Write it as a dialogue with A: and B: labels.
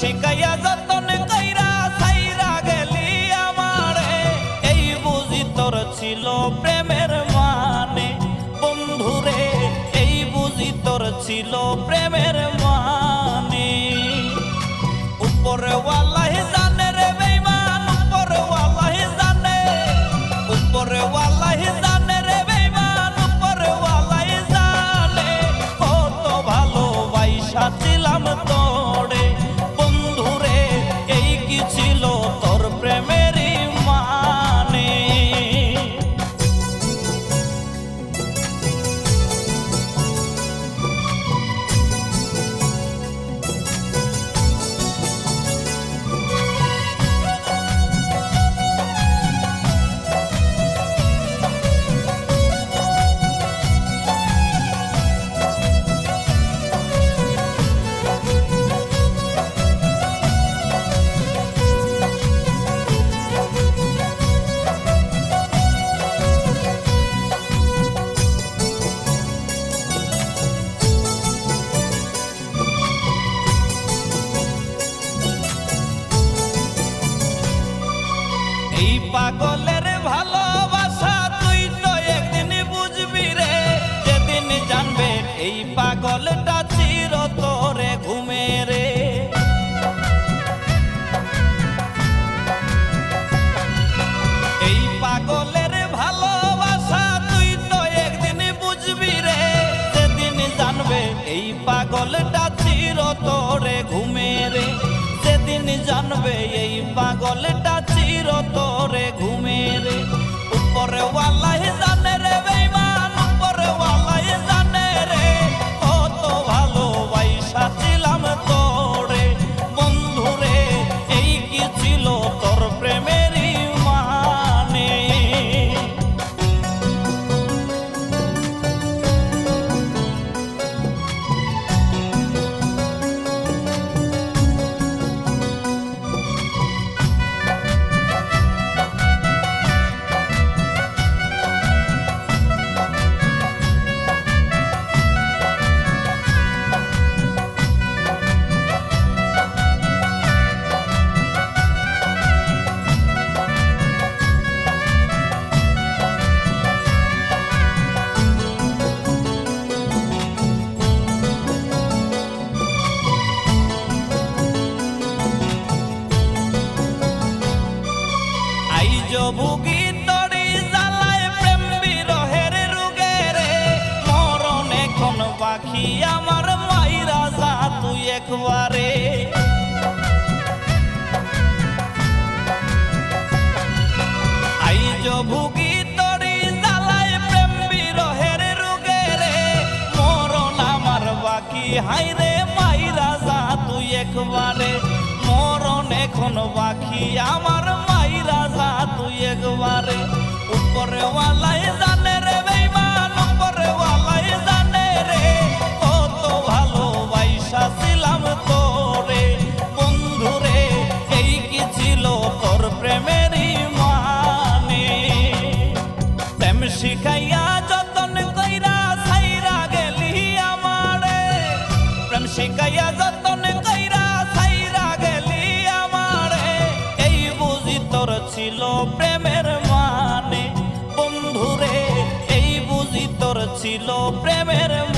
A: শিখাইয়া যতন কইরা সাইরা গেলি আমারে। এই বুঝি তোর ছিল প্রেমের মানে। বন্ধুরে, এই বুঝি তোর ছিল প্রেমের এই পাগলের ভালোবাসা তুই তো একদিন বুঝবি রে, যেদিন জানবে এই পাগলটা চির তোরে ঘুমে রে। এই পাগলের ভালোবাসা তুই তো একদিন বুঝবি রে, যেদিন জানবে এই পাগলটা চির তোরে ঘুমে রে। যেদিন জানবে এই পাগলটা পাখি আমার মাইরা যা, তুই একবারে। আইজ ভুগি তরি জ্বালায় প্রেম বিরহের রুগে রে। মরণ আমার বাকি হাইরে মাইরা যা, তুই একবারে। মরণ এখন বাকি, আমার মাইরা যা, তুই একবারে। উপরে si lo prevermo